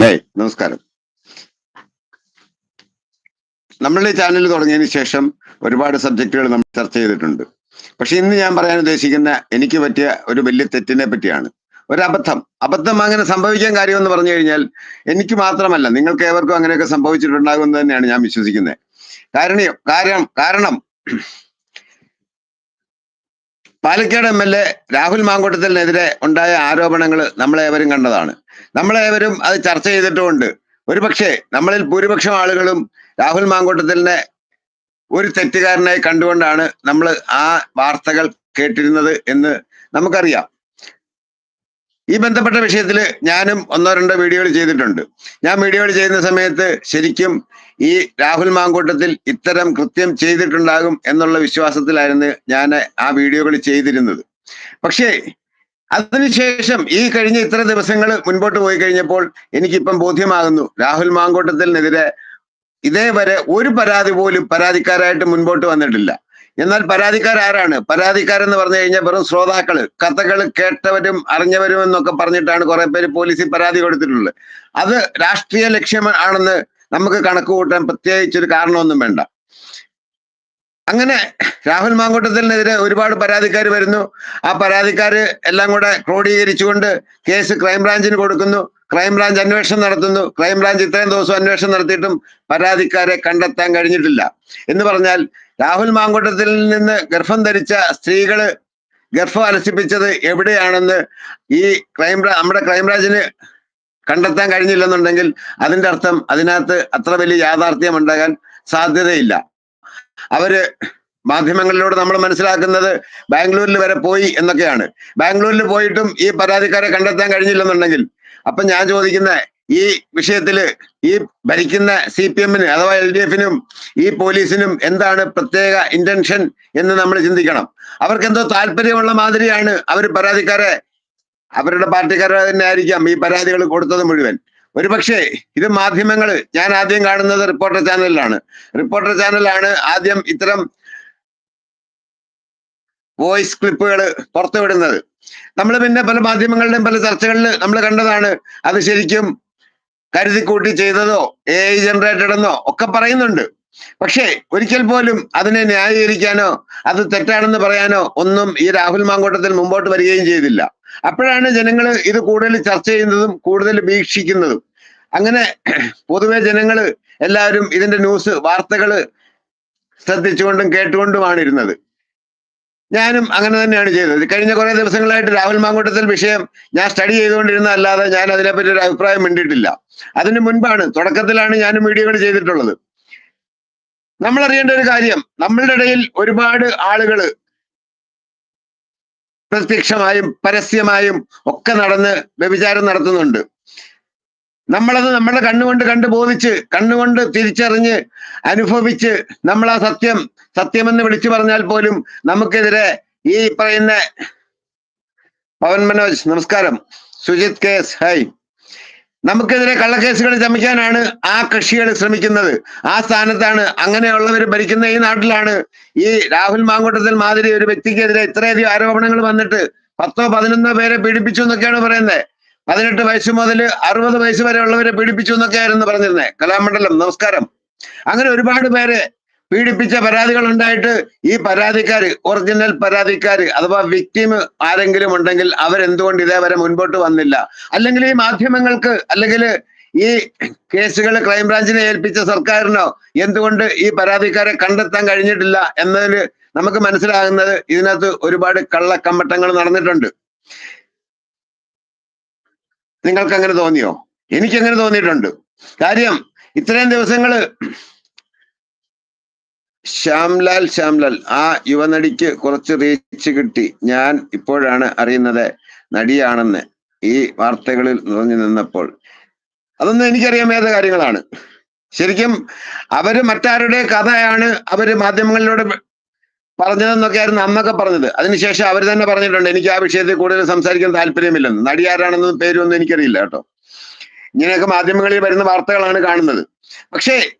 Hey നമസ്കാരം. നമ്മളുടെ channel തുടങ്ങിയതിന് ശേഷം ഒരുപാട് സബ്ജക്റ്റുകൾ നമ്മൾ ചർച്ച ചെയ്തിട്ടുണ്ട്. പക്ഷെ ഇന്ന് ഞാൻ പറയാൻ ഉദ്ദേശിക്കുന്ന എനിക്ക് പറ്റിയ ഒരു വലിയ തെറ്റിനെ പറ്റിയാണ്. ഒരു അബദ്ധം. അബദ്ധം അങ്ങനെ സംഭവിക്കാൻ കാര്യമെന്ന് പറഞ്ഞു കഴിഞ്ഞാൽ എനിക്ക് മാത്രമല്ല നിങ്ങൾക്ക് ഏവർക്കും അങ്ങനെയൊക്കെ സംഭവിച്ചിട്ടുണ്ടാകുമെന്ന് തന്നെയാണ് ഞാൻ വിശ്വസിക്കുന്നത്. കാരണം കാര്യം കാരണം Palakkad M L A Rahul മാങ്കോട്ടത്തിനെതിരെ ഉണ്ടായ ആരോപണങ്ങൾ നമ്മളേവരും കണ്ടതാണ്. നമ്മളേവരും അത് ചർച്ച ചെയ്തിട്ടുമുണ്ട്. ഒരു പക്ഷേ നമ്മളിൽ ഭൂരിപക്ഷം ആളുകളും രാഹുൽ മാങ്കൂട്ടത്തിലിനെ ഒരു തെറ്റുകാരനായി കണ്ടുകൊണ്ടാണ് നമ്മൾ ആ വാർത്തകൾ കേട്ടിരുന്നത് എന്ന് നമുക്കറിയാം. ഈ ബന്ധപ്പെട്ട വിഷയത്തിൽ ഞാനും ഒന്നോ രണ്ടോ വീഡിയോകൾ ചെയ്തിട്ടുണ്ട്. ഞാൻ വീഡിയോകൾ ചെയ്യുന്ന സമയത്ത് ശരിക്കും ഈ രാഹുൽ മാങ്കൂട്ടത്തിൽ ഇത്തരം കൃത്യം ചെയ്തിട്ടുണ്ടാകും എന്നുള്ള വിശ്വാസത്തിലായിരുന്നു ഞാൻ ആ വീഡിയോകൾ ചെയ്തിരുന്നത്. പക്ഷേ അതിനുശേഷം ഈ കഴിഞ്ഞ ഇത്ര ദിവസങ്ങൾ മുൻപോട്ട് പോയി കഴിഞ്ഞപ്പോൾ എനിക്കിപ്പം ബോധ്യമാകുന്നു. രാഹുൽ മാങ്കോട്ടത്തിനെതിരെ ഇതേവരെ ഒരു പരാതി പോലും പരാതിക്കാരായിട്ട് മുൻപോട്ട് വന്നിട്ടില്ല. എന്നാൽ പരാതിക്കാർ ആരാണ്? പരാതിക്കാരെന്ന് പറഞ്ഞു കഴിഞ്ഞാൽ വെറും ശ്രോതാക്കൾ. കഥകൾ കേട്ടവരും അറിഞ്ഞവരും എന്നൊക്കെ പറഞ്ഞിട്ടാണ് കുറെ പേര് പോലീസിൽ പരാതി കൊടുത്തിട്ടുള്ളത്. അത് രാഷ്ട്രീയ ലക്ഷ്യം ആണെന്ന് നമുക്ക് കണക്ക് കൂട്ടാൻ പ്രത്യേകിച്ചൊരു കാരണമൊന്നും വേണ്ട. അങ്ങനെ രാഹുൽ മാങ്കൂട്ടത്തിനെതിരെ ഒരുപാട് പരാതിക്കാർ വരുന്നു. ആ പരാതിക്കാർ എല്ലാം കൂടെ ക്രോഡീകരിച്ചുകൊണ്ട് കേസ് ക്രൈംബ്രാഞ്ചിന് കൊടുക്കുന്നു. ക്രൈംബ്രാഞ്ച് അന്വേഷണം നടത്തുന്നു. ക്രൈംബ്രാഞ്ച് ഇത്രയും ദിവസം അന്വേഷണം നടത്തിയിട്ടും പരാതിക്കാരെ കണ്ടെത്താൻ കഴിഞ്ഞിട്ടില്ല. എന്ന് പറഞ്ഞാൽ രാഹുൽ മാങ്കൂട്ടത്തിൽ നിന്ന് ഗർഭം ധരിച്ച സ്ത്രീകൾ ഗർഭം അലസിപ്പിച്ചത് എവിടെയാണെന്ന് ഈ ക്രൈംബ്രാ നമ്മുടെ ക്രൈംബ്രാഞ്ചിന് കണ്ടെത്താൻ കഴിഞ്ഞില്ലെന്നുണ്ടെങ്കിൽ അതിന്റെ അർത്ഥം അതിനകത്ത് അത്ര വലിയ യാഥാർത്ഥ്യം ഉണ്ടാകാൻ സാധ്യതയില്ല. അവർ മാധ്യമങ്ങളിലൂടെ നമ്മൾ മനസ്സിലാക്കുന്നത് ബാംഗ്ലൂരിൽ വരെ പോയി എന്നൊക്കെയാണ്. ബാംഗ്ലൂരിൽ പോയിട്ടും ഈ പരാതിക്കാരെ കണ്ടെത്താൻ കഴിഞ്ഞില്ലെന്നുണ്ടെങ്കിൽ അപ്പൊ ഞാൻ ചോദിക്കുന്ന ഈ വിഷയത്തിൽ ഈ ഭരിക്കുന്ന സി പി എമ്മിന് അഥവാ എൽ ഡി എഫിനും ഈ പോലീസിനും എന്താണ് പ്രത്യേക ഇന്റൻഷൻ എന്ന് നമ്മൾ ചിന്തിക്കണം. അവർക്ക് എന്തോ താല്പര്യമുള്ള മാതിരിയാണ് അവർ പരാതിക്കാരെ അവരുടെ പാർട്ടിക്കാരെ തന്നെ ആയിരിക്കാം ഈ പരാതികൾ കൊടുത്തത് മുഴുവൻ. ഒരുപക്ഷെ ഇത് മാധ്യമങ്ങൾ ഞാൻ ആദ്യം കാണുന്നത് റിപ്പോർട്ടർ ചാനലിലാണ്. റിപ്പോർട്ടർ ചാനലാണ് ആദ്യം ഇത്തരം വോയിസ് ക്ലിപ്പുകൾ പുറത്തുവിടുന്നത്. നമ്മൾ പിന്നെ പല മാധ്യമങ്ങളുടെയും പല ചർച്ചകളിൽ നമ്മൾ കണ്ടതാണ് അത് ശരിക്കും കരുതിക്കൂട്ടി ചെയ്തതോ എ ഐ ജനറേറ്റഡ് എന്നോ ഒക്കെ പറയുന്നുണ്ട്. പക്ഷേ ഒരിക്കൽ പോലും അതിനെ ന്യായീകരിക്കാനോ അത് തെറ്റാണെന്ന് പറയാനോ ഒന്നും ഈ രാഹുൽ മാങ്കോട്ടത്തിൽ മുമ്പോട്ട് വരികയും ചെയ്തില്ല. അപ്പോഴാണ് ജനങ്ങൾ ഇത് കൂടുതൽ ചർച്ച ചെയ്യുന്നതും കൂടുതൽ വീക്ഷിക്കുന്നതും. അങ്ങനെ പൊതുവെ ജനങ്ങൾ എല്ലാവരും ഇതിന്റെ ന്യൂസ് വാർത്തകൾ ശ്രദ്ധിച്ചുകൊണ്ടും കേട്ടുകൊണ്ടുമാണ് ഇരുന്നത്. ഞാനും അങ്ങനെ തന്നെയാണ് ചെയ്തത്. കഴിഞ്ഞ കുറെ ദിവസങ്ങളായിട്ട് രാഹുൽ മാങ്കൂട്ടത്തിൽ വിഷയം ഞാൻ സ്റ്റഡി ചെയ്തുകൊണ്ടിരുന്ന അല്ലാതെ ഞാൻ അതിനെപ്പറ്റി ഒരു അഭിപ്രായം മിണ്ടിയിട്ടില്ല. അതിനു മുൻപാണ് തുടക്കത്തിലാണ് ഞാനും വീഡിയോകൾ ചെയ്തിട്ടുള്ളത്. നമ്മൾ അറിയേണ്ട ഒരു കാര്യം നമ്മളുടെ ഇടയിൽ ഒരുപാട് ആളുകൾ പ്രത്യക്ഷമായും പരസ്യമായും ഒക്കെ നടന്ന് വ്യഭിചാരം നടത്തുന്നുണ്ട്. നമ്മളത് നമ്മുടെ കണ്ണുകൊണ്ട് കണ്ടു ബോധിച്ച് കണ്ണുകൊണ്ട് തിരിച്ചറിഞ്ഞ് അനുഭവിച്ച് നമ്മൾ ആ സത്യം സത്യമെന്ന് വിളിച്ചു പറഞ്ഞാൽ പോലും നമുക്കെതിരെ ഈ പറയുന്ന പവൻ മനോജ് നമസ്കാരം. സുജിത് കേസ് ഹൈ. നമുക്കെതിരെ കള്ളക്കേസുകൾ ചമയ്ക്കാനാണ് ആ കക്ഷികൾ ശ്രമിക്കുന്നത്. ആ സ്ഥാനത്താണ് അങ്ങനെയുള്ളവർ ഭരിക്കുന്ന ഈ നാട്ടിലാണ് ഈ രാഹുൽ മാങ്കൂട്ടത്തിൽ മാതിരി ഒരു വ്യക്തിക്കെതിരെ ഇത്രയധികം ആരോപണങ്ങൾ വന്നിട്ട് പത്തോ പതിനൊന്നോ പേരെ പീഡിപ്പിച്ചു എന്നൊക്കെയാണ് പറയുന്നത്. പതിനെട്ട് വയസ്സ് മുതൽ അറുപത് വയസ്സ് വരെ ഉള്ളവരെ പീഡിപ്പിച്ചു എന്നൊക്കെയായിരുന്നു പറഞ്ഞിരുന്നത്. കലാമണ്ഡലം നമസ്കാരം. അങ്ങനെ ഒരുപാട് പേരെ പീഡിപ്പിച്ച പരാതികൾ ഉണ്ടായിട്ട് ഈ പരാതിക്കാർ ഒറിജിനൽ പരാതിക്കാർ അഥവാ വിക്ടിം ആരെങ്കിലും ഉണ്ടെങ്കിൽ അവരെന്തുകൊണ്ട് ഇതേവരെ മുൻപോട്ട് വന്നില്ല? അല്ലെങ്കിൽ ഈ മാധ്യമങ്ങൾക്ക് അല്ലെങ്കിൽ ഈ കേസുകൾ ക്രൈംബ്രാഞ്ചിനെ ഏൽപ്പിച്ച സർക്കാരിനോ എന്തുകൊണ്ട് ഈ പരാതിക്കാരെ കണ്ടെത്താൻ കഴിഞ്ഞിട്ടില്ല എന്നതിന് നമുക്ക് മനസ്സിലാകുന്നത് ഇതിനകത്ത് ഒരുപാട് കള്ളക്കമ്പട്ടങ്ങൾ നടന്നിട്ടുണ്ട്. നിങ്ങൾക്ക് അങ്ങനെ തോന്നിയോ? എനിക്കങ്ങനെ തോന്നിയിട്ടുണ്ട്. കാര്യം ഇത്രയും ദിവസങ്ങൾ ശ്യാംലാൽ ശ്യാംലാൽ. ആ യുവനടിക്ക് കുറച്ച് റീച്ച് കിട്ടി. ഞാൻ ഇപ്പോഴാണ് അറിയുന്നത് നടിയാണെന്ന് ഈ വാർത്തകളിൽ നിറഞ്ഞു നിന്നപ്പോൾ. അതൊന്നും എനിക്കറിയാൻ വേദ കാര്യങ്ങളാണ്. ശരിക്കും അവർ മറ്റാരുടെ കഥയാണ് അവർ മാധ്യമങ്ങളിലൂടെ പറഞ്ഞതെന്നൊക്കെ ആയിരുന്നു അന്നൊക്കെ പറഞ്ഞത്. അതിനുശേഷം അവർ തന്നെ പറഞ്ഞിട്ടുണ്ട് എനിക്ക് ആ വിഷയത്തിൽ കൂടുതൽ സംസാരിക്കാൻ താല്പര്യമില്ലെന്ന്. നടി ആരാണെന്നും പേരൊന്നും എനിക്കറിയില്ല കേട്ടോ. ഇങ്ങനെയൊക്കെ മാധ്യമങ്ങളിൽ വരുന്ന വാർത്തകളാണ് കാണുന്നത്. പക്ഷേ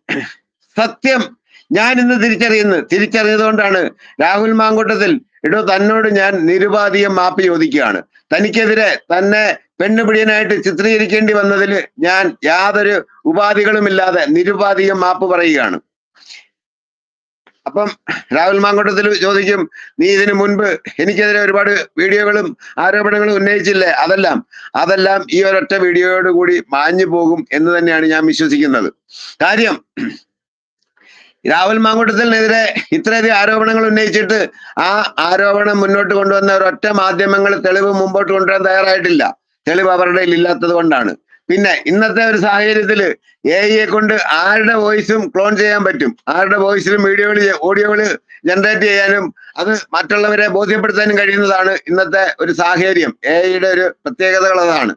സത്യം ഞാൻ ഇന്ന് തിരിച്ചറിയുന്നത് തിരിച്ചറിഞ്ഞതുകൊണ്ടാണ് രാഹുൽ മാങ്കൂട്ടത്തിൽ ഇടോ തന്നോട് ഞാൻ നിരുപാധികം മാപ്പ് ചോദിക്കുകയാണ്. തനിക്കെതിരെ തന്നെ പെണ്ണുപിടിയനായിട്ട് ചിത്രീകരിക്കേണ്ടി വന്നതിൽ ഞാൻ യാതൊരു ഉപാധികളുമില്ലാതെ നിരുപാധികം മാപ്പ് പറയുകയാണ്. അപ്പം രാഹുൽ മാങ്കോട്ടത്തിൽ ചോദിക്കും നീ ഇതിനു മുൻപ് എനിക്കെതിരെ ഒരുപാട് വീഡിയോകളും ആരോപണങ്ങളും ഉന്നയിച്ചില്ലേ? അതെല്ലാം അതെല്ലാം ഈ ഒരൊറ്റ വീഡിയോയോട് കൂടി മാഞ്ഞു പോകും എന്ന് തന്നെയാണ് ഞാൻ വിശ്വസിക്കുന്നത്. കാര്യം രാഹുൽ മാങ്കൂട്ടത്തിനെതിരെ ഇത്രയധികം ആരോപണങ്ങൾ ഉന്നയിച്ചിട്ട് ആ ആരോപണം മുന്നോട്ട് കൊണ്ടുവന്ന ഒരൊറ്റ മാധ്യമങ്ങൾ തെളിവ് മുമ്പോട്ട് കൊണ്ടുവരാൻ തയ്യാറായിട്ടില്ല. തെളിവ് അവരുടെ ഇല്ലാത്തത് കൊണ്ടാണ്. പിന്നെ ഇന്നത്തെ ഒരു സാഹചര്യത്തിൽ എ ഐയെ കൊണ്ട് ആരുടെ വോയിസും ക്ലോൺ ചെയ്യാൻ പറ്റും. ആരുടെ വോയിസിലും വീഡിയോകൾ ഓഡിയോകൾ ജനറേറ്റ് ചെയ്യാനും അത് മറ്റുള്ളവരെ ബോധ്യപ്പെടുത്താനും കഴിയുന്നതാണ് ഇന്നത്തെ ഒരു സാഹചര്യം. എ ഐയുടെ ഒരു പ്രത്യേകതകൾ അതാണ്.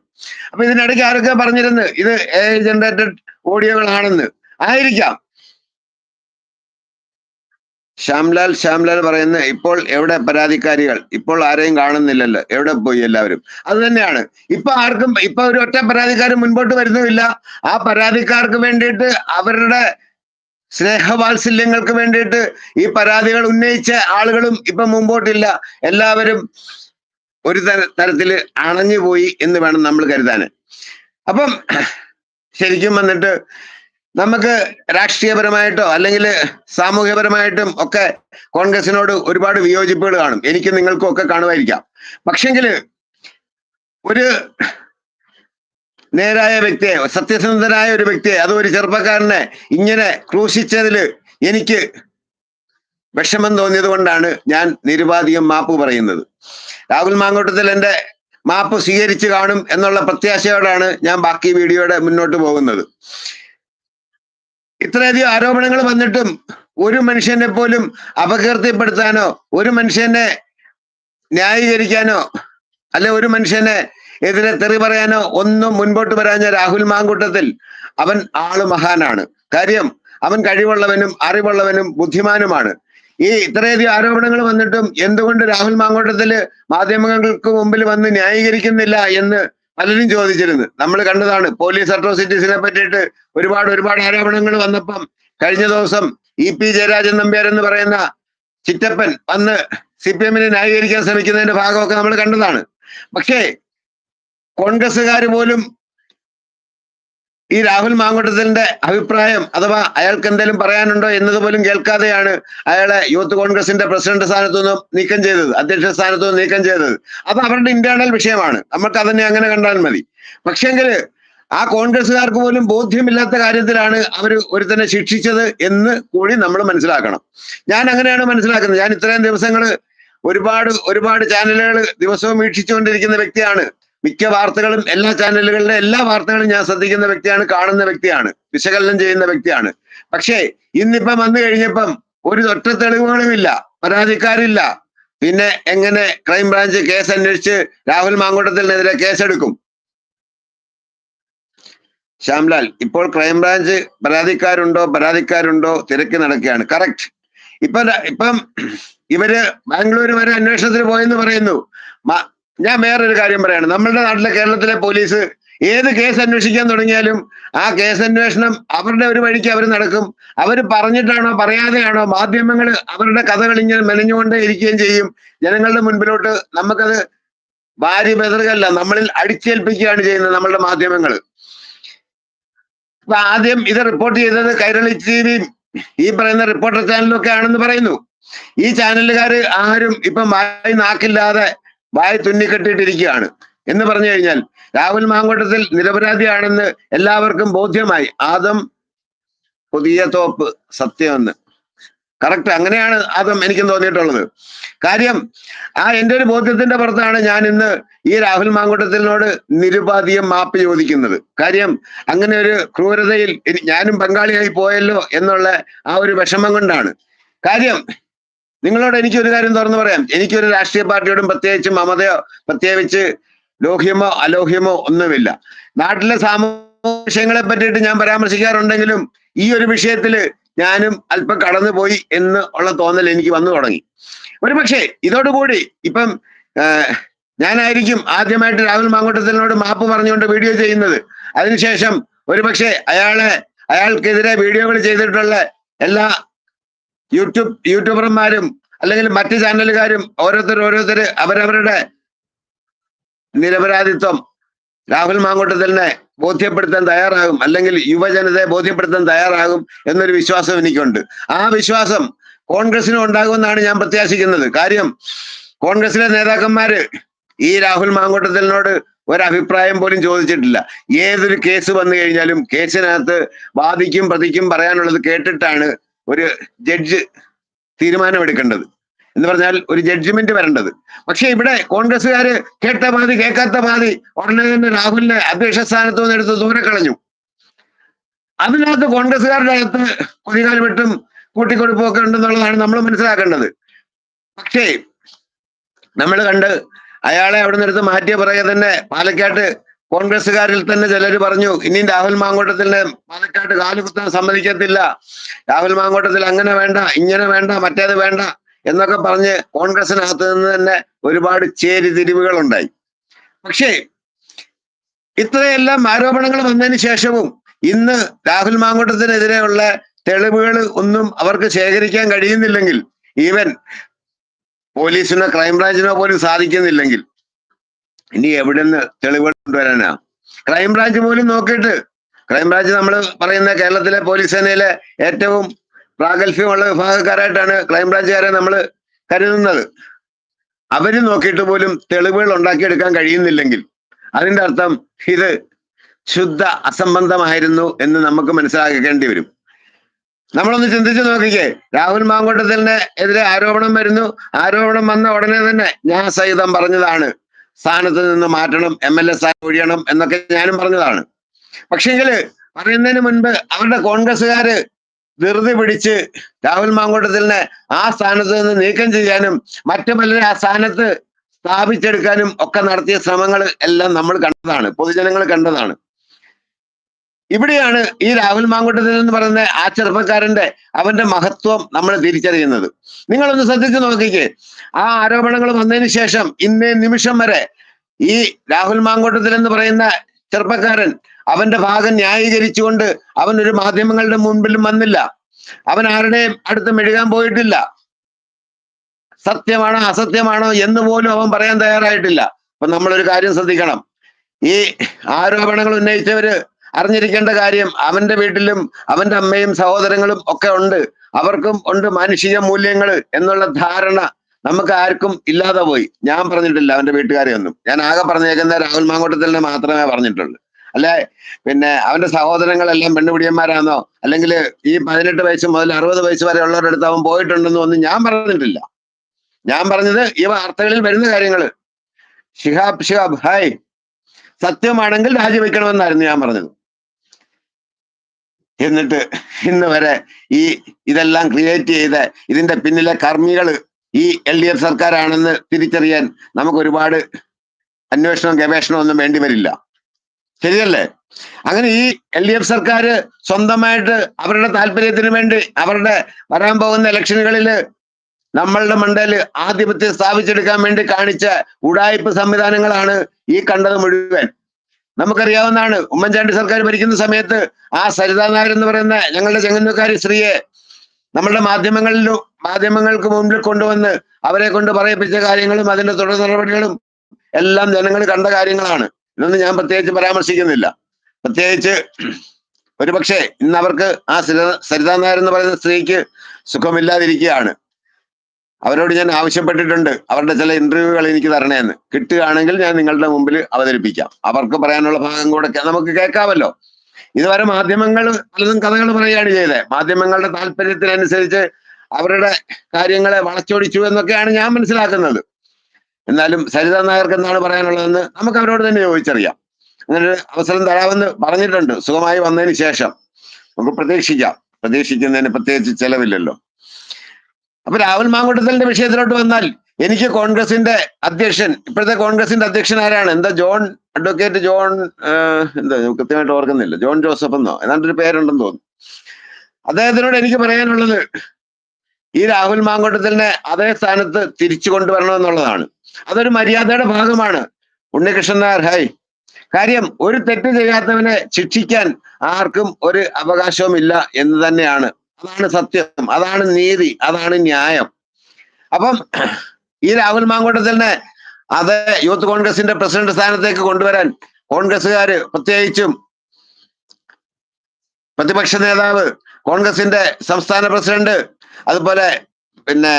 അപ്പൊ ഇതിനിടയ്ക്ക് ആരൊക്കെ പറഞ്ഞിരുന്നു ഇത് എ ഐ ജനറേറ്റഡ് ഓഡിയോകളാണെന്ന് ആയിരിക്കാം. ശ്യാംലാൽ ശ്യാംലാൽ പറയുന്ന ഇപ്പോൾ എവിടെ പരാതിക്കാരികൾ? ഇപ്പോൾ ആരെയും കാണുന്നില്ലല്ലോ. എവിടെ പോയി എല്ലാവരും? അത് തന്നെയാണ്. ഇപ്പൊ ആർക്കും ഇപ്പൊ ഒരു ഒറ്റ പരാതിക്കാരും മുൻപോട്ട് വരുന്നുമില്ല. ആ പരാതിക്കാർക്ക് വേണ്ടിയിട്ട് അവരുടെ സ്നേഹവാത്സല്യങ്ങൾക്ക് വേണ്ടിയിട്ട് ഈ പരാതികൾ ഉന്നയിച്ച ആളുകളും ഇപ്പൊ മുമ്പോട്ടില്ല. എല്ലാവരും ഒരു തര തരത്തിൽ അണഞ്ഞുപോയി എന്ന് വേണം നമ്മൾ കരുതാൻ. അപ്പം ശരിക്കും വന്നിട്ട് നമുക്ക് രാഷ്ട്രീയപരമായിട്ടോ അല്ലെങ്കിൽ സാമൂഹ്യപരമായിട്ടും ഒക്കെ കോൺഗ്രസിനോട് ഒരുപാട് വിയോജിപ്പുകൾ കാണും. എനിക്ക് നിങ്ങൾക്കും ഒക്കെ കാണുമായിരിക്കാം. പക്ഷെങ്കിൽ ഒരു നേരായ വ്യക്തിയെ സത്യസന്ധനായ ഒരു വ്യക്തിയെ അത് ഒരു ചെറുപ്പക്കാരനെ ഇങ്ങനെ ക്രൂശിച്ചതിൽ എനിക്ക് വിഷമം തോന്നിയത് കൊണ്ടാണ് ഞാൻ നിരുപാധികം മാപ്പ് പറയുന്നത്. രാഹുൽ മാങ്കോട്ടത്തിൽ എന്റെ മാപ്പ് സ്വീകരിച്ചു കാണും എന്നുള്ള പ്രത്യാശയോടാണ് ഞാൻ ബാക്കി വീഡിയോയുടെ മുന്നോട്ട് പോകുന്നത്. ഇത്രയധികം ആരോപണങ്ങൾ വന്നിട്ടും ഒരു മനുഷ്യനെ പോലും അപകീർത്തിപ്പെടുത്താനോ ഒരു മനുഷ്യനെ ന്യായീകരിക്കാനോ അല്ലെ ഒരു മനുഷ്യനെ എതിരെ തെറി പറയാനോ ഒന്നും മുൻപോട്ട് വരാഞ്ഞ രാഹുൽ മാങ്കൂട്ടത്തിൽ അവൻ ആൾ മഹാനാണ്. കാര്യം അവൻ കഴിവുള്ളവനും അറിവുള്ളവനും ബുദ്ധിമാനുമാണ്. ഈ ഇത്രയധികം ആരോപണങ്ങൾ വന്നിട്ടും എന്തുകൊണ്ട് രാഹുൽ മാങ്കോട്ടത്തിൽ മാധ്യമങ്ങൾക്ക് മുമ്പിൽ വന്ന് ന്യായീകരിക്കുന്നില്ല എന്ന് പലരും ചോദിച്ചിരുന്നു. നമ്മൾ കണ്ടതാണ് പോലീസ് അട്രോസിറ്റീസിനെ പറ്റിയിട്ട് ഒരുപാട് ഒരുപാട് ആരോപണങ്ങൾ വന്നപ്പം കഴിഞ്ഞ ദിവസം ഇ പി ജയരാജൻ നമ്പ്യാർ എന്ന് പറയുന്ന ചിറ്റപ്പൻ വന്ന് സി പി എമ്മിനെ ന്യായീകരിക്കാൻ ശ്രമിക്കുന്നതിന്റെ ഭാഗമൊക്കെ നമ്മൾ കണ്ടതാണ്. പക്ഷേ കോൺഗ്രസ്സുകാർ പോലും ഈ രാഹുൽ മാങ്കുട്ടത്തിന്റെ അഭിപ്രായം അഥവാ അയാൾക്ക് എന്തെങ്കിലും പറയാനുണ്ടോ എന്നത് പോലും കേൾക്കാതെയാണ് അയാളെ യൂത്ത് കോൺഗ്രസിന്റെ പ്രസിഡന്റ് സ്ഥാനത്തു നിന്നും നീക്കം ചെയ്തത് അധ്യക്ഷ സ്ഥാനത്തു നിന്നും നീക്കം ചെയ്തത്. അത് അവരുടെ ഇന്റേണൽ വിഷയമാണ്. നമുക്ക് അതിനെ അങ്ങനെ കണ്ടാൽ മതി. പക്ഷേങ്കിൽ ആ കോൺഗ്രസ്സുകാർക്ക് പോലും ബോധ്യമില്ലാത്ത കാര്യത്തിലാണ് അവർ ഒരുത്തനെ ശിക്ഷിച്ചത് എന്ന് കൂടി നമ്മൾ മനസ്സിലാക്കണം. ഞാൻ അങ്ങനെയാണ് മനസ്സിലാക്കുന്നത്. ഞാൻ ഇത്രയും ദിവസങ്ങൾ ഒരുപാട് ഒരുപാട് ചാനലുകൾ ദിവസവും വീക്ഷിച്ചുകൊണ്ടിരിക്കുന്ന വ്യക്തിയാണ്. മിക്ക വാർത്തകളും എല്ലാ ചാനലുകളിലെ എല്ലാ വാർത്തകളും ഞാൻ ശ്രദ്ധിക്കുന്ന വ്യക്തിയാണ് കാണുന്ന വ്യക്തിയാണ് വിശകലനം ചെയ്യുന്ന വ്യക്തിയാണ്. പക്ഷേ ഇന്നിപ്പം വന്നു കഴിഞ്ഞപ്പം ഒരു ഒറ്റ തെളിവുകളുമില്ല പരാതിക്കാരില്ല. പിന്നെ എങ്ങനെ ക്രൈംബ്രാഞ്ച് കേസ് അന്വേഷിച്ച് രാഹുൽ മാങ്കൂട്ടത്തിനെതിരെ കേസെടുക്കും? ശ്യാംലാൽ ഇപ്പോൾ ക്രൈംബ്രാഞ്ച് പരാതിക്കാരുണ്ടോ പരാതിക്കാരുണ്ടോ തിരക്കി നടക്കുകയാണ്. കറക്റ്റ് ഇപ്പൊ ഇപ്പം ഇവർ ബാംഗ്ലൂർ വരെ അന്വേഷണത്തിന് പോയെന്ന് പറയുന്നു. ഞാൻ വേറൊരു കാര്യം പറയാണ്. നമ്മളുടെ നാട്ടിലെ കേരളത്തിലെ പോലീസ് ഏത് കേസ് അന്വേഷിക്കാൻ തുടങ്ങിയാലും ആ കേസ് അന്വേഷണം അവരുടെ ഒരു വഴിക്ക് അവർ നടക്കും. അവർ പറഞ്ഞിട്ടാണോ പറയാതെയാണോ മാധ്യമങ്ങൾ അവരുടെ കഥകൾ ഇങ്ങനെ മെനഞ്ഞുകൊണ്ടേ ഇരിക്കുകയും ചെയ്യും. ജനങ്ങളുടെ മുൻപിലോട്ട് നമുക്കത് ഭാര്യ ബെതറുകല്ല നമ്മളിൽ അടിച്ചേൽപ്പിക്കുകയാണ് ചെയ്യുന്നത് നമ്മളുടെ മാധ്യമങ്ങൾ. അപ്പൊ ആദ്യം ഇത് റിപ്പോർട്ട് ചെയ്തത് കൈരളി ടിവിയും ഈ പറയുന്ന റിപ്പോർട്ടർ ചാനലും ഒക്കെ ആണെന്ന് പറയുന്നു. ഈ ചാനലുകാർ ആരും ഇപ്പം വായി നാക്കില്ലാതെ വായി തുന്നിക്കെട്ടിട്ടിരിക്കുകയാണ്. എന്ന് പറഞ്ഞു കഴിഞ്ഞാൽ രാഹുൽ മാങ്കോട്ടത്തിൽ നിരപരാധിയാണെന്ന് എല്ലാവർക്കും ബോധ്യമായി. ആദം പുതിയ തോപ്പ് സത്യമെന്ന്. കറക്റ്റ് അങ്ങനെയാണ് ആദം എനിക്കും തോന്നിയിട്ടുള്ളത്. കാര്യം ആ എന്റെ ഒരു ബോധ്യത്തിന്റെ പുറത്താണ് ഞാൻ ഇന്ന് ഈ രാഹുൽ മാങ്കൂട്ടത്തിനോട് നിരുപാധികം മാപ്പ് ചോദിക്കുന്നത്. കാര്യം അങ്ങനെ ഒരു ക്രൂരതയിൽ ഞാനും പങ്കാളിയായി പോയല്ലോ എന്നുള്ള ആ ഒരു വിഷമം കൊണ്ടാണ്. കാര്യം നിങ്ങളോട് എനിക്കൊരു കാര്യം തുറന്നു പറയാം. എനിക്കൊരു രാഷ്ട്രീയ പാർട്ടിയോടും പ്രത്യേകിച്ച് മമതയോ പ്രത്യേകിച്ച് ലോഹ്യമോ അലോഹ്യമോ ഒന്നുമില്ല. നാട്ടിലെ സാമൂഹ്യ വിഷയങ്ങളെ പറ്റിയിട്ട് ഞാൻ പരാമർശിക്കാറുണ്ടെങ്കിലും ഈ ഒരു വിഷയത്തിൽ ഞാനും അല്പം കടന്നുപോയി എന്ന് ഉള്ള തോന്നൽ എനിക്ക് വന്നു തുടങ്ങി. ഒരു പക്ഷേ ഇതോടുകൂടി ഇപ്പം ഞാനായിരിക്കും ആദ്യമായിട്ട് രാഹുൽ മാങ്കോട്ടത്തിനോട് മാപ്പ് പറഞ്ഞുകൊണ്ട് വീഡിയോ ചെയ്യുന്നത്. അതിനുശേഷം ഒരുപക്ഷെ അയാളെ അയാൾക്കെതിരെ വീഡിയോകൾ ചെയ്തിട്ടുള്ള എല്ലാ യൂട്യൂബ് യൂട്യൂബർമാരും അല്ലെങ്കിൽ മറ്റ് ചാനലുകാരും ഓരോരുത്തർ ഓരോരുത്തർ അവരവരുടെ നിരപരാധിത്വം രാഹുൽ മാങ്കൂട്ടത്തിലിനെ ബോധ്യപ്പെടുത്താൻ തയ്യാറാകും അല്ലെങ്കിൽ യുവജനതയെ ബോധ്യപ്പെടുത്താൻ തയ്യാറാകും എന്നൊരു വിശ്വാസം എനിക്കുണ്ട്. ആ വിശ്വാസം കോൺഗ്രസിനും ഉണ്ടാകുമെന്നാണ് ഞാൻ പ്രത്യാശിക്കുന്നത്. കാര്യം കോൺഗ്രസിലെ നേതാക്കന്മാര് ഈ രാഹുൽ മാങ്കോട്ടത്തലിനോട് ഒരഭിപ്രായം പോലും ചോദിച്ചിട്ടില്ല. ഏതൊരു കേസ് വന്നു കഴിഞ്ഞാലും കേസിനകത്ത് വാദിക്കും പ്രതിക്കും പറയാനുള്ളത് കേട്ടിട്ടാണ് ഒരു ജഡ്ജ് തീരുമാനമെടുക്കേണ്ടത് എന്ന് പറഞ്ഞാൽ ഒരു ജഡ്ജ്മെന്റ് വരേണ്ടത്. പക്ഷെ ഇവിടെ കോൺഗ്രസ്സുകാര് കേട്ട പാതി കേൾക്കാത്ത പാതി ഉടനെ തന്നെ രാഹുലിനെ അധ്യക്ഷ സ്ഥാനത്ത് നിന്ന് എടുത്ത് ദൂരെ കളഞ്ഞു. അതിനകത്ത് കോൺഗ്രസ്സുകാരുടെ അകത്ത് കുതികാൽ വെട്ടും കൂട്ടിക്കൊടുപ്പൊക്കെ ഉണ്ടെന്നുള്ളതാണ് നമ്മൾ മനസ്സിലാക്കേണ്ടത്. പക്ഷേ നമ്മൾ കണ്ട് അയാളെ അവിടെ നിന്ന് എടുത്ത് മാറ്റിയ പുറകെ തന്നെ പാലക്കാട്ട് കോൺഗ്രസ്സുകാരിൽ തന്നെ ചിലർ പറഞ്ഞു ഇനിയും രാഹുൽ മാങ്കോട്ടത്തിന് പാലക്കാട്ട് കാലുകുത്താൻ സമ്മതിക്കത്തില്ല. രാഹുൽ മാങ്കോട്ടത്തിൽ അങ്ങനെ വേണ്ട ഇങ്ങനെ വേണ്ട മറ്റേത് വേണ്ട എന്നൊക്കെ പറഞ്ഞ് കോൺഗ്രസിനകത്ത് നിന്ന് തന്നെ ഒരുപാട് ചേരിതിരിവുകൾ ഉണ്ടായി പക്ഷേ ഇത്രയെല്ലാം ആരോപണങ്ങൾ വന്നതിന് ശേഷവും ഇന്ന് രാഹുൽ മാങ്കോട്ടത്തിനെതിരെയുള്ള തെളിവുകൾ ഒന്നും അവർക്ക് ശേഖരിക്കാൻ കഴിയുന്നില്ലെങ്കിൽ ഈവൻ പോലീസിനോ ക്രൈംബ്രാഞ്ചിനോ പോലും സാധിക്കുന്നില്ലെങ്കിൽ ഇനി എവിടെ നിന്ന് തെളിവ് കൊണ്ടുവരാനാ ക്രൈംബ്രാഞ്ച് പോലും നോക്കിയിട്ട്. ക്രൈംബ്രാഞ്ച് നമ്മൾ പറയുന്ന കേരളത്തിലെ പോലീസ് സേനയിലെ ഏറ്റവും പ്രാഗൽഭ്യമുള്ള വിഭാഗക്കാരായിട്ടാണ് ക്രൈംബ്രാഞ്ചുകാരെ നമ്മൾ കരുതുന്നത്. അവർ നോക്കിയിട്ട് പോലും തെളിവുകൾ ഉണ്ടാക്കിയെടുക്കാൻ കഴിയുന്നില്ലെങ്കിൽ അതിന്റെ അർത്ഥം ഇത് ശുദ്ധ അസംബന്ധമായിരുന്നു എന്ന് നമുക്ക് മനസ്സിലാക്കേണ്ടി വരും. നമ്മളൊന്ന് ചിന്തിച്ചു നോക്കിക്കേ. രാഹുൽ മാങ്കോട്ടത്തിന് എതിരെ ആരോപണം വരുന്നു. ആരോപണം വന്ന ഉടനെ തന്നെ ഞാൻ സഹിതം പറഞ്ഞതാണ്. സ്ഥാനത്ത് നിന്ന് മാറ്റണം എം എൽ എ സ്ഥാനം ഒഴിയണം എന്നൊക്കെ ഞാനും പറഞ്ഞതാണ്. പക്ഷെങ്കിൽ പറയുന്നതിന് മുൻപ് അവരുടെ കോൺഗ്രസ്സുകാര് ധൃതി പിടിച്ച് രാഹുൽ മാങ്കോട്ടത്തിലിനെ ആ സ്ഥാനത്ത് നിന്ന് നീക്കം ചെയ്യാനും മറ്റു പലരെ ആ സ്ഥാനത്ത് സ്ഥാപിച്ചെടുക്കാനും ഒക്കെ നടത്തിയ ശ്രമങ്ങൾ എല്ലാം നമ്മൾ കണ്ടതാണ് പൊതുജനങ്ങൾ കണ്ടതാണ്. ഇവിടെയാണ് ഈ രാഹുൽ മാങ്കുട്ടത്തിൽ എന്ന് പറയുന്ന ആ ചെറുപ്പക്കാരന്റെ അവന്റെ മഹത്വം നമ്മൾ തിരിച്ചറിയുന്നത്. നിങ്ങളൊന്ന് ശ്രദ്ധിച്ചു നോക്കിക്കേ. ആ ആരോപണങ്ങൾ വന്നതിന് ശേഷം ഇന്നേ നിമിഷം വരെ ഈ രാഹുൽ മാങ്കോട്ടത്തിൽ എന്ന് പറയുന്ന ചെറുപ്പക്കാരൻ അവന്റെ ഭാഗം ന്യായീകരിച്ചുകൊണ്ട് അവൻ ഒരു മാധ്യമങ്ങളുടെ മുൻപിലും വന്നില്ല. അവൻ ആരുടെയും അടുത്ത് മെഴുകാൻ പോയിട്ടില്ല. സത്യമാണോ അസത്യമാണോ എന്ന് പോലും അവൻ പറയാൻ തയ്യാറായിട്ടില്ല. അപ്പൊ നമ്മളൊരു കാര്യം ശ്രദ്ധിക്കണം. ഈ ആരോപണങ്ങൾ ഉന്നയിച്ചവര് അറിഞ്ഞിരിക്കേണ്ട കാര്യം അവന്റെ വീട്ടിലും അവന്റെ അമ്മയും സഹോദരങ്ങളും ഒക്കെ ഉണ്ട്. അവർക്കും ഉണ്ട് മാനുഷിക മൂല്യങ്ങൾ എന്നുള്ള ധാരണ നമുക്ക് ആർക്കും ഇല്ലാതെ പോയി. ഞാൻ പറഞ്ഞിട്ടില്ല അവന്റെ വീട്ടുകാരെ ഒന്നും. ഞാൻ ആകെ പറഞ്ഞേക്കുന്ന രാഹുൽ മാങ്കോട്ടത്തിലിനെ മാത്രമേ പറഞ്ഞിട്ടുള്ളൂ. അല്ലെ? പിന്നെ അവന്റെ സഹോദരങ്ങളെല്ലാം പെണ്ണുപിടിയന്മാരാണോ അല്ലെങ്കിൽ ഈ പതിനെട്ട് വയസ്സ് മുതൽ അറുപത് വയസ്സ് വരെ ഉള്ളവരുടെ അടുത്ത് അവൻ പോയിട്ടുണ്ടെന്നും ഒന്നും ഞാൻ പറഞ്ഞിട്ടില്ല. ഞാൻ പറഞ്ഞത് ഈ വാർത്തകളിൽ വരുന്ന കാര്യങ്ങൾ ഷിഹാബ് ഷിഹാബ് ഹായ്. സത്യമാണെങ്കിൽ രാജിവെക്കണമെന്നായിരുന്നു ഞാൻ പറഞ്ഞത്. എന്നിട്ട് ഇന്ന് വരെ ഈ ഇതെല്ലാം ക്രിയേറ്റ് ചെയ്ത് ഇതിന്റെ പിന്നിലെ കർമ്മികൾ ഈ എൽ ഡി എഫ് സർക്കാരാണെന്ന് തിരിച്ചറിയാൻ നമുക്ക് ഒരുപാട് അന്വേഷണവും ഗവേഷണവും ഒന്നും വേണ്ടി വരില്ല. ശരിയല്ലേ? അങ്ങനെ ഈ എൽ ഡി എഫ് സർക്കാർ സ്വന്തമായിട്ട് അവരുടെ താല്പര്യത്തിന് വേണ്ടി അവരുടെ വരാൻ പോകുന്ന ഇലക്ഷനുകളിൽ നമ്മളുടെ മണ്ടയിൽ ആധിപത്യം സ്ഥാപിച്ചെടുക്കാൻ വേണ്ടി കാണിച്ച ഉടായ്പ സംവിധാനങ്ങളാണ് ഈ കണ്ടത് മുഴുവൻ. നമുക്കറിയാവുന്നതാണ്. ഉമ്മൻചാണ്ടി സർക്കാർ ഭരിക്കുന്ന സമയത്ത് ആ സരിതാ നായർ എന്ന് പറയുന്ന ഞങ്ങളുടെ ചെങ്ങന്നൂക്കാരി സ്ത്രീയെ നമ്മളുടെ മാധ്യമങ്ങളിലും മാധ്യമങ്ങൾക്ക് മുമ്പിൽ കൊണ്ടുവന്ന് അവരെ കൊണ്ട് പറയിപ്പിച്ച കാര്യങ്ങളും അതിന്റെ തുടർ നടപടികളും എല്ലാം ജനങ്ങൾ കണ്ട കാര്യങ്ങളാണ്. ഇതൊന്നും ഞാൻ പ്രത്യേകിച്ച് പരാമർശിക്കുന്നില്ല. പ്രത്യേകിച്ച് ഒരുപക്ഷെ ഇന്ന് അവർക്ക് ആ സരിത നായർ എന്ന് പറയുന്ന സ്ത്രീക്ക് സുഖമില്ലാതിരിക്കുകയാണ്. അവരോട് ഞാൻ ആവശ്യപ്പെട്ടിട്ടുണ്ട്. അവരുടെ ചില ഇന്റർവ്യൂകൾ എനിക്ക് തരണേന്ന്. കിട്ടുകയാണെങ്കിൽ ഞാൻ നിങ്ങളുടെ മുമ്പിൽ അവതരിപ്പിക്കാം. അവർക്ക് പറയാനുള്ള ഭാഗം കൂടെ നമുക്ക് കേൾക്കാമല്ലോ. ഇതുവരെ മാധ്യമങ്ങൾ പലതും കഥകൾ പറയുകയാണ് ചെയ്തത് മാധ്യമങ്ങളുടെ താല്പര്യത്തിനനുസരിച്ച് അവരുടെ കാര്യങ്ങളെ വളച്ചൊടിച്ചു എന്നൊക്കെയാണ് ഞാൻ മനസ്സിലാക്കുന്നത്. എന്നാലും സരിത നായർക്ക് എന്താണ് പറയാനുള്ളതെന്ന് നമുക്ക് അവരോട് തന്നെ ചോദിച്ചറിയാം. അങ്ങനെ അവസരം തരാമെന്ന് പറഞ്ഞിട്ടുണ്ട്. സുഖമായി വന്നതിന് ശേഷം നമുക്ക് പ്രതീക്ഷിക്കാം. പ്രതീക്ഷിക്കുന്നതിന് പ്രത്യേകിച്ച് ചെലവില്ലല്ലോ. അപ്പൊ രാഹുൽ മാങ്കൂട്ടത്തലിന്റെ വിഷയത്തിലോട്ട് വന്നാൽ എനിക്ക് കോൺഗ്രസിന്റെ അധ്യക്ഷൻ ഇപ്പോഴത്തെ കോൺഗ്രസിന്റെ അധ്യക്ഷൻ ആരാണ്? എന്താ ജോൺ അഡ്വക്കേറ്റ് ജോൺ എന്താ കൃത്യമായിട്ട് ഓർക്കുന്നില്ല. ജോൺ ജോസഫ് എന്നോ? ഏതാണ്ട് ഒരു പേരുണ്ടെന്ന് തോന്നുന്നു. അദ്ദേഹത്തിനോട് എനിക്ക് പറയാനുള്ളത് ഈ രാഹുൽ മാങ്കോട്ടത്തിലിനെ അതേ സ്ഥാനത്ത് തിരിച്ചു കൊണ്ടുവരണമെന്നുള്ളതാണ്. അതൊരു മര്യാദയുടെ ഭാഗമാണ്. ഉണ്ണികൃഷ്ണൻ നായർ ഹായ് കാര്യം ഒരു തെറ്റ് ചെയ്യാത്തവനെ ശിക്ഷിക്കാൻ ആർക്കും ഒരു അവകാശവും ഇല്ല എന്ന് തന്നെയാണ് അതാണ് സത്യം. അതാണ് നീതി. അതാണ് ന്യായം. അപ്പം ഈ രാഹുൽ മാങ്കോട്ടത്തിലിനെ അത് യൂത്ത് കോൺഗ്രസിന്റെ പ്രസിഡന്റ് സ്ഥാനത്തേക്ക് കൊണ്ടുവരാൻ കോൺഗ്രസ്സുകാര് പ്രത്യേകിച്ചും പ്രതിപക്ഷ നേതാവ് കോൺഗ്രസിന്റെ സംസ്ഥാന പ്രസിഡന്റ് അതുപോലെ പിന്നെ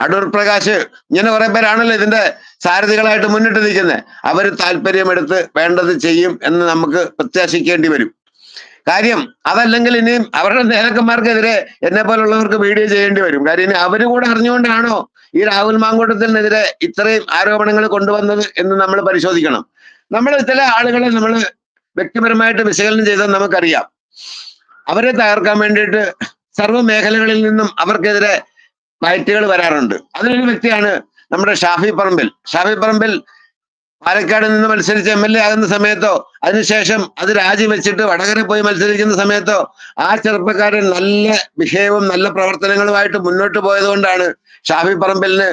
അടൂർ പ്രകാശ് ഇങ്ങനെ കുറെ പേരാണല്ലോ ഇതിന്റെ സാരഥികളായിട്ട് മുന്നിട്ട് നിൽക്കുന്നത് അവർ താല്പര്യമെടുത്ത് വേണ്ടത് ചെയ്യും എന്ന് നമുക്ക് പ്രത്യാശിക്കേണ്ടി വരും. കാര്യം അതല്ലെങ്കിൽ ഇനിയും അവരുടെ നേതാക്കന്മാർക്കെതിരെ എന്നെ പോലുള്ളവർക്ക് വീഡിയോ ചെയ്യേണ്ടി വരും. കാര്യം ഇനി അവർ കൂടെ അറിഞ്ഞുകൊണ്ടാണോ ഈ രാഹുൽ മാങ്കൂട്ടത്തിനെതിരെ ഇത്രയും ആരോപണങ്ങൾ കൊണ്ടുവന്നത് എന്ന് നമ്മൾ പരിശോധിക്കണം. നമ്മൾ ചില ആളുകളെ നമ്മൾ വ്യക്തിപരമായിട്ട് വിശകലനം ചെയ്താൽ നമുക്കറിയാം. അവരെ തകർക്കാൻ വേണ്ടിയിട്ട് സർവ മേഖലകളിൽ നിന്നും അവർക്കെതിരെ ഫൈറ്റുകൾ വരാറുണ്ട്. അതിലൊരു വ്യക്തിയാണ് നമ്മുടെ ഷാഫി പറമ്പിൽ. ഷാഫി പറമ്പിൽ പാലക്കാട് നിന്ന് മത്സരിച്ച് എം എൽ എ ആകുന്ന സമയത്തോ അതിനുശേഷം അത് രാജിവെച്ചിട്ട് വടകര പോയി മത്സരിക്കുന്ന സമയത്തോ ആ ചെറുപ്പക്കാരൻ നല്ല വിഷയവും നല്ല പ്രവർത്തനങ്ങളുമായിട്ട് മുന്നോട്ട് പോയതുകൊണ്ടാണ് ഷാഫി പറമ്പലിന്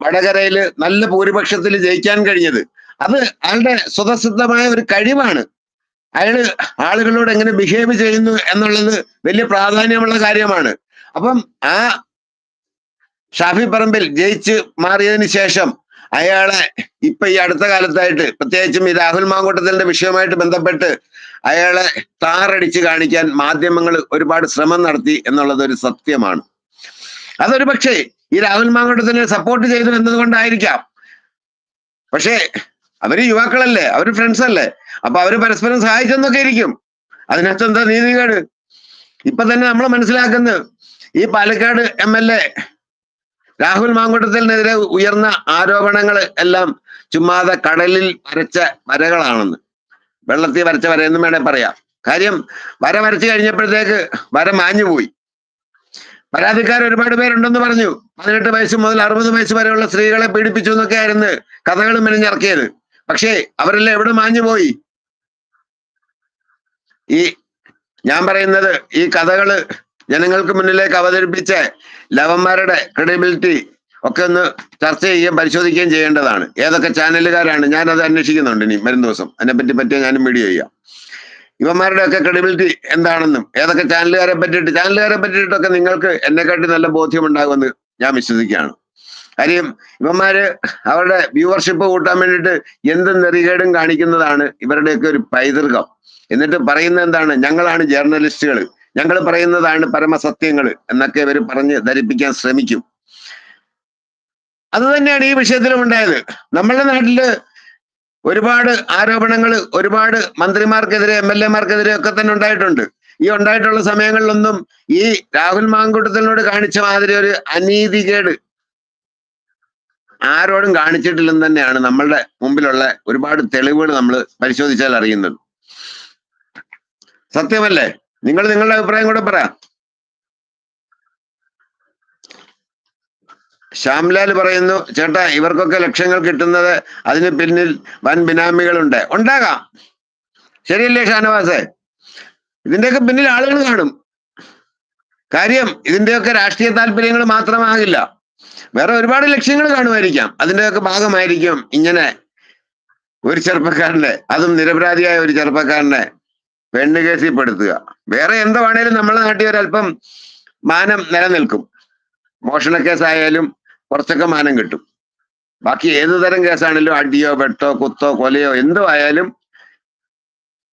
വടകരയിൽ നല്ല ഭൂരിപക്ഷത്തിൽ ജയിക്കാൻ കഴിഞ്ഞത്. അത് അയാളുടെ സ്വതസിദ്ധമായ ഒരു കഴിവാണ്. അയാൾ ആളുകളോട് എങ്ങനെ ബിഹേവ് ചെയ്യുന്നു എന്നുള്ളത് വലിയ പ്രാധാന്യമുള്ള കാര്യമാണ്. അപ്പം ആ ഷാഫി പറമ്പിൽ ജയിച്ച് മാറിയതിന് ശേഷം അയാളെ ഇപ്പൊ ഈ അടുത്ത കാലത്തായിട്ട് പ്രത്യേകിച്ചും ഈ രാഹുൽ മാങ്കൂട്ടത്തിന്റെ വിഷയവുമായിട്ട് ബന്ധപ്പെട്ട് അയാളെ താറടിച്ച് കാണിക്കാൻ മാധ്യമങ്ങൾ ഒരുപാട് ശ്രമം നടത്തി എന്നുള്ളത് ഒരു സത്യമാണ്. അതൊരു പക്ഷേ ഈ രാഹുൽ മാങ്കൂട്ടത്തിനെ സപ്പോർട്ട് ചെയ്തു എന്നതുകൊണ്ടായിരിക്കാം. പക്ഷേ അവർ യുവാക്കളല്ലേ അവർ ഫ്രണ്ട്സ് അല്ലേ? അപ്പൊ അവർ പരസ്പരം സഹായിച്ചെന്നൊക്കെ ഇരിക്കും. അതിനകത്ത് എന്താ നീതികേട്? ഇപ്പൊ തന്നെ നമ്മൾ മനസ്സിലാക്കുന്നത് ഈ Palakkad M L A Rahul മാങ്കുട്ടത്തിനെതിരെ ഉയർന്ന ആരോപണങ്ങൾ എല്ലാം ചുമ്മാതെ കടലിൽ വരച്ച വരകളാണെന്ന്. വെള്ളത്തിൽ വരച്ച വരയെന്നും വേണേ പറയാം. കാര്യം വര വരച്ചു കഴിഞ്ഞപ്പോഴത്തേക്ക് വര മാഞ്ഞു പോയി. പരാതിക്കാർ ഒരുപാട് പേരുണ്ടെന്ന് പറഞ്ഞു. പതിനെട്ട് വയസ്സ് മുതൽ അറുപത് വയസ്സ് വരെയുള്ള സ്ത്രീകളെ പീഡിപ്പിച്ചു എന്നൊക്കെ ആയിരുന്നു കഥകൾ മെനഞ്ഞിറക്കിയത്. പക്ഷേ അവരെല്ലാം എവിടെ മാഞ്ഞു പോയി? ഈ ഞാൻ പറയുന്നത് ഈ കഥകൾ ജനങ്ങൾക്ക് മുന്നിലേക്ക് അവതരിപ്പിച്ച് ലവന്മാരുടെ ക്രെഡിബിലിറ്റി ഒക്കെ ഒന്ന് ചർച്ച ചെയ്യുകയും പരിശോധിക്കുകയും ചെയ്യേണ്ടതാണ്. ഏതൊക്കെ ചാനലുകാരാണ് ഞാൻ അന്വേഷിക്കുന്നുണ്ട് ഇനി വരും ദിവസം. അതിനെപ്പറ്റി പറ്റിയ ഞാനും വീഡിയോ ചെയ്യാം. ഇവന്മാരുടെ ഒക്കെ ക്രെഡിബിലിറ്റി എന്താണെന്നും ഏതൊക്കെ ചാനലുകാരെ പറ്റിയിട്ട് ചാനലുകാരെ പറ്റിയിട്ടൊക്കെ നിങ്ങൾക്ക് എന്നെക്കാട്ടി നല്ല ബോധ്യമുണ്ടാകുമെന്ന് ഞാൻ വിശ്വസിക്കുകയാണ്. കാര്യം ഇവന്മാര് അവരുടെ വ്യൂവർഷിപ്പ് കൂട്ടാൻ വേണ്ടിയിട്ട് എന്ത് നെറികേടും കാണിക്കുന്നതാണ് ഇവരുടെയൊക്കെ ഒരു പൈതൃകം. എന്നിട്ട് പറയുന്നത് എന്താണ്? ഞങ്ങളാണ് ജേർണലിസ്റ്റുകൾ ഞങ്ങൾ പറയുന്നതാണ് പരമസത്യങ്ങൾ എന്നൊക്കെ ഇവർ പറഞ്ഞ് ധരിപ്പിക്കാൻ ശ്രമിക്കും. അത് തന്നെയാണ് ഈ വിഷയത്തിലും ഉണ്ടായത്. നമ്മളുടെ നാട്ടിൽ ഒരുപാട് ആരോപണങ്ങൾ ഒരുപാട് മന്ത്രിമാർക്കെതിരെ എം എൽ എമാർക്കെതിരെ ഒക്കെ തന്നെ ഉണ്ടായിട്ടുണ്ട്. ഈ ഉണ്ടായിട്ടുള്ള സമയങ്ങളിലൊന്നും ഈ രാഹുൽ മാങ്കൂട്ടത്തിനോട് കാണിച്ച മാതിരി ഒരു അനീതികേട് ആരോടും കാണിച്ചിട്ടില്ലെന്ന് തന്നെയാണ് നമ്മളുടെ മുമ്പിലുള്ള ഒരുപാട് തെളിവുകൾ നമ്മൾ പരിശോധിച്ചാൽ അറിയുന്നത്. സത്യമല്ലേ? നിങ്ങൾ നിങ്ങളുടെ അഭിപ്രായം കൂടെ പറ ശ്യാംലാൽ പറയുന്നു ചേട്ടാ ഇവർക്കൊക്കെ ലക്ഷ്യങ്ങൾ കിട്ടുന്നത് അതിന് പിന്നിൽ വൻ ബിനാമികളുണ്ട്. ഉണ്ടാകാം. ശരിയല്ലേ ഷാനവാസേ? ഇതിന്റെയൊക്കെ പിന്നിൽ ആളുകൾ കാണും. കാര്യം ഇതിന്റെയൊക്കെ രാഷ്ട്രീയ താല്പര്യങ്ങൾ മാത്രമാകില്ല. വേറെ ഒരുപാട് ലക്ഷ്യങ്ങൾ കാണുമായിരിക്കാം. അതിന്റെയൊക്കെ ഭാഗമായിരിക്കും ഇങ്ങനെ ഒരു ചെറുപ്പക്കാരന്റെ അതും നിരപരാധിയായ ഒരു ചെറുപ്പക്കാരനെ പെണ്ണ് കേസിൽ പെടുത്തുക വേറെ എന്താ വേണേലും നമ്മളെ നാട്ടിൽ ഒരല്പം മാനം നിലനിൽക്കും. മോഷണ കേസായാലും കുറച്ചൊക്കെ മാനം കിട്ടും. ബാക്കി ഏതു തരം കേസാണെങ്കിലും അടിയോ വെട്ടോ കുത്തോ കൊലയോ എന്തോ ആയാലും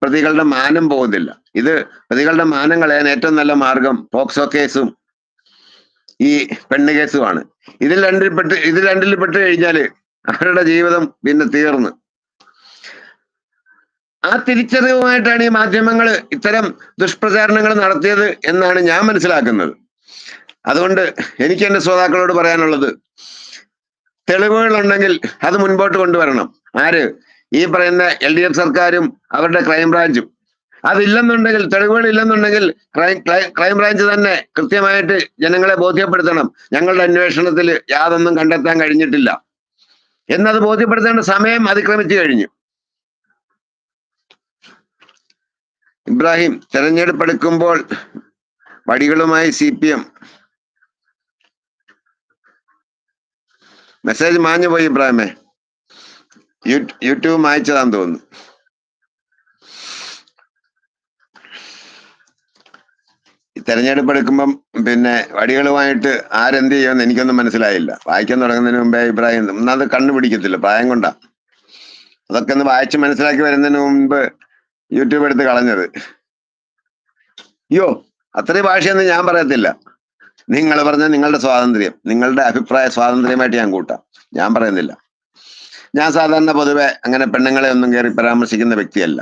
പ്രതികളുടെ മാനം പോകുന്നില്ല. ഇത് പ്രതികളുടെ മാനം കളയാൻ ഏറ്റവും നല്ല മാർഗം പോക്സോ കേസും ഈ പെണ്ണ് കേസുമാണ്. ഇതിൽ രണ്ടിൽ പെട്ട് ഇതിൽ രണ്ടിൽ പെട്ട് കഴിഞ്ഞാൽ അവരുടെ ജീവിതം പിന്നെ തീർന്നു. ആ തിരിച്ചറിവുമായിട്ടാണ് ഈ മാധ്യമങ്ങൾ ഇത്തരം ദുഷ്പ്രചാരണങ്ങൾ നടത്തിയത് എന്നാണ് ഞാൻ മനസ്സിലാക്കുന്നത്. അതുകൊണ്ട് എനിക്ക് എന്റെ ശ്രോതാക്കളോട് പറയാനുള്ളത് തെളിവുകൾ ഉണ്ടെങ്കിൽ അത് മുൻപോട്ട് കൊണ്ടുവരണം. ആര്? ഈ പറയുന്ന എൽ ഡി എഫ് സർക്കാരും അവരുടെ ക്രൈംബ്രാഞ്ചും. അതില്ലെന്നുണ്ടെങ്കിൽ തെളിവുകൾ ഇല്ലെന്നുണ്ടെങ്കിൽ ക്രൈം ക്രൈം- ക്രൈംബ്രാഞ്ച് തന്നെ കൃത്യമായിട്ട് ജനങ്ങളെ ബോധ്യപ്പെടുത്തണം. ഞങ്ങളുടെ അന്വേഷണത്തിൽ യാതൊന്നും കണ്ടെത്താൻ കഴിഞ്ഞിട്ടില്ല. എന്നത് ബോധ്യപ്പെടുത്തേണ്ട സമയം അതിക്രമിച്ചു കഴിഞ്ഞു. ഇബ്രാഹിം തെരഞ്ഞെടുപ്പ് എടുക്കുമ്പോൾ വടികളുമായി സി പി എം മെസ്സേജ് മാഞ്ഞു പോയി ഇബ്രാഹിമേ യൂട്യൂബ് മായച്ചതാന്ന് തോന്നുന്നു. തെരഞ്ഞെടുപ്പ് എടുക്കുമ്പം പിന്നെ വടികളുമായിട്ട് ആരെന്ത് ചെയ്യുമെന്ന് എനിക്കൊന്നും മനസ്സിലായില്ല. വായിക്കാൻ തുടങ്ങുന്നതിന് മുമ്പേ ഇബ്രാഹിം ഒന്നാമത് കണ്ണു പിടിക്കത്തില്ല പ്രായം കൊണ്ടാ. അതൊക്കെ ഒന്ന് വായിച്ച് മനസ്സിലാക്കി വരുന്നതിന് മുമ്പ് യൂട്യൂബ് എടുത്ത് കളഞ്ഞത്. അയ്യോ അത്രയും ഭാഷയൊന്നും ഞാൻ പറയത്തില്ല. നിങ്ങൾ പറഞ്ഞ നിങ്ങളുടെ സ്വാതന്ത്ര്യം നിങ്ങളുടെ അഭിപ്രായ സ്വാതന്ത്ര്യമായിട്ട് ഞാൻ കൂട്ടാം. ഞാൻ പറയുന്നില്ല. ഞാൻ സാധാരണ പൊതുവെ അങ്ങനെ പെണ്ണുങ്ങളെ ഒന്നും കയറി പരാമർശിക്കുന്ന വ്യക്തിയല്ല.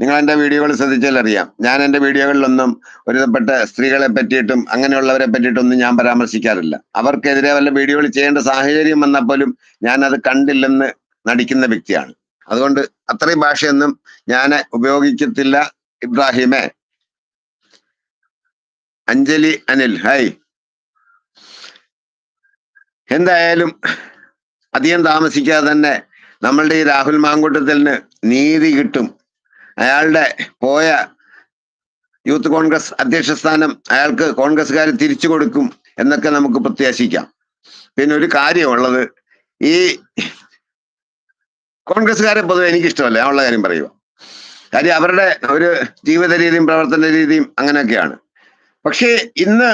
നിങ്ങൾ എന്റെ വീഡിയോകൾ ശ്രദ്ധിച്ചാൽ അറിയാം. ഞാൻ എന്റെ വീഡിയോകളിലൊന്നും ഒരുതപ്പെട്ട സ്ത്രീകളെ പറ്റിയിട്ടും അങ്ങനെയുള്ളവരെ പറ്റിയിട്ടൊന്നും ഞാൻ പരാമർശിക്കാറില്ല. അവർക്കെതിരെ വല്ല വീഡിയോകൾ ചെയ്യേണ്ട സാഹചര്യം വന്നാൽ പോലും ഞാൻ അത് കണ്ടില്ലെന്ന് നടിക്കുന്ന വ്യക്തിയാണ്. അതുകൊണ്ട് അത്രയും ഭാഷയൊന്നും ഞാൻ ഉപയോഗിക്കത്തില്ല ഇബ്രാഹിമെ. അഞ്ജലി അനിൽ ഹായ്. എന്തായാലും അധികം താമസിക്കാതെ തന്നെ നമ്മളുടെ ഈ രാഹുൽ മാങ്കൂട്ടത്തിന് നീതി കിട്ടും. അയാളുടെ പോയ യൂത്ത് കോൺഗ്രസ് അധ്യക്ഷ സ്ഥാനം അയാൾക്ക് കോൺഗ്രസ്സുകാർ തിരിച്ചു കൊടുക്കും എന്നൊക്കെ നമുക്ക് പ്രത്യാശിക്കാം. പിന്നെ ഒരു കാര്യമുള്ളത് ഈ കോൺഗ്രസ്സുകാരെ പൊതുവെ എനിക്കിഷ്ടമല്ല. ആ ഉള്ള കാര്യം പറയുക കാര്യം അവരുടെ ഒരു ജീവിത രീതിയും പ്രവർത്തന രീതിയും അങ്ങനെയൊക്കെയാണ്. പക്ഷേ ഇന്ന്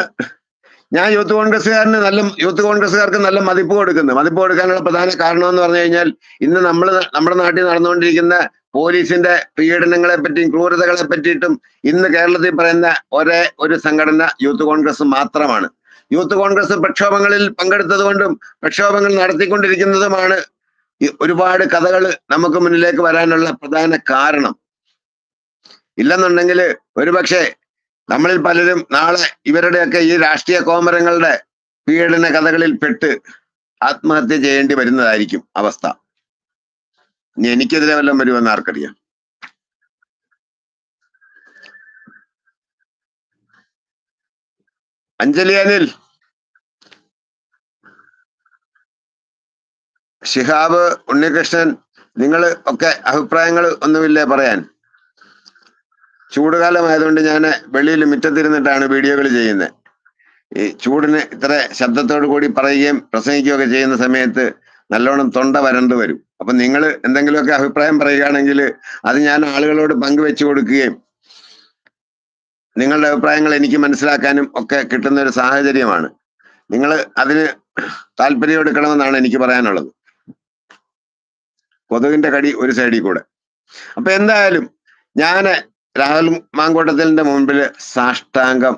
ഞാൻ യൂത്ത് കോൺഗ്രസ്സുകാരന് നല്ല യൂത്ത് കോൺഗ്രസ്സുകാർക്ക് നല്ല മതിപ്പ് കൊടുക്കുന്നു. മതിപ്പ് കൊടുക്കാനുള്ള പ്രധാന കാരണം എന്ന് പറഞ്ഞു കഴിഞ്ഞാൽ ഇന്ന് നമ്മൾ നമ്മുടെ നാട്ടിൽ നടന്നുകൊണ്ടിരിക്കുന്ന പോലീസിന്റെ പീഡനങ്ങളെ പറ്റിയും ക്രൂരതകളെ പറ്റിയിട്ടും ഇന്ന് കേരളത്തിൽ പറയുന്ന ഒരേ ഒരു സംഘടന യൂത്ത് കോൺഗ്രസ് മാത്രമാണ്. യൂത്ത് കോൺഗ്രസ് പ്രക്ഷോഭങ്ങളിൽ പങ്കെടുത്തത് കൊണ്ടും പ്രക്ഷോഭങ്ങൾ നടത്തിക്കൊണ്ടിരിക്കുന്നതുമാണ് ഒരുപാട് കഥകൾ നമുക്ക് മുന്നിലേക്ക് വരാനുള്ള പ്രധാന കാരണം. ഇല്ലെന്നുണ്ടെങ്കിൽ ഒരുപക്ഷെ നമ്മളിൽ പലരും നാളെ ഇവരുടെയൊക്കെ ഈ രാഷ്ട്രീയ കോമരങ്ങളുടെ പീഡന കഥകളിൽ പെട്ട് ആത്മഹത്യ ചെയ്യേണ്ടി വരുന്നതായിരിക്കും അവസ്ഥ. ഇനി എനിക്കെതിരെ വല്ലതും വരുമെന്ന് ആർക്കറിയാം? അഞ്ജലി അനിൽ ഷിഹാബ് ഉണ്ണികൃഷ്ണൻ നിങ്ങൾ ഒക്കെ അഭിപ്രായങ്ങൾ ഒന്നുമില്ലേ പറയാൻ? ചൂടുകാലമായതുകൊണ്ട് ഞാൻ വെളിയിൽ മുറ്റത്തിരുന്നിട്ടാണ് വീഡിയോകൾ ചെയ്യുന്നത്. ഈ ചൂടിന് ഇത്ര ശബ്ദത്തോടു കൂടി പറയുകയും പ്രസംഗിക്കുകയൊക്കെ ചെയ്യുന്ന സമയത്ത് നല്ലോണം തൊണ്ട വരണ്ടു വരും. അപ്പൊ നിങ്ങൾ എന്തെങ്കിലുമൊക്കെ അഭിപ്രായം പറയുകയാണെങ്കിൽ അത് ഞാൻ ആളുകളോട് പങ്കുവെച്ചു കൊടുക്കുകയും നിങ്ങളുടെ അഭിപ്രായങ്ങൾ എനിക്ക് മനസ്സിലാക്കാനും ഒക്കെ കിട്ടുന്ന ഒരു സാഹചര്യമാണ്. നിങ്ങൾ അതിന് താല്പര്യം എടുക്കണമെന്നാണ് എനിക്ക് പറയാനുള്ളത്. കൊതുകിന്റെ കടി ഒരു സൈഡിൽ കൂടെ. അപ്പൊ എന്തായാലും ഞാൻ രാഹുൽ മാങ്കോട്ടത്തിലിന്റെ മുമ്പിൽ സാഷ്ടാംഗം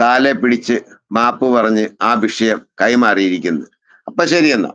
കാലെ പിടിച്ച് മാപ്പ് പറഞ്ഞ് ആ വിഷയം കൈമാറിയിരിക്കുന്നു. അപ്പൊ ശരി എന്നാ.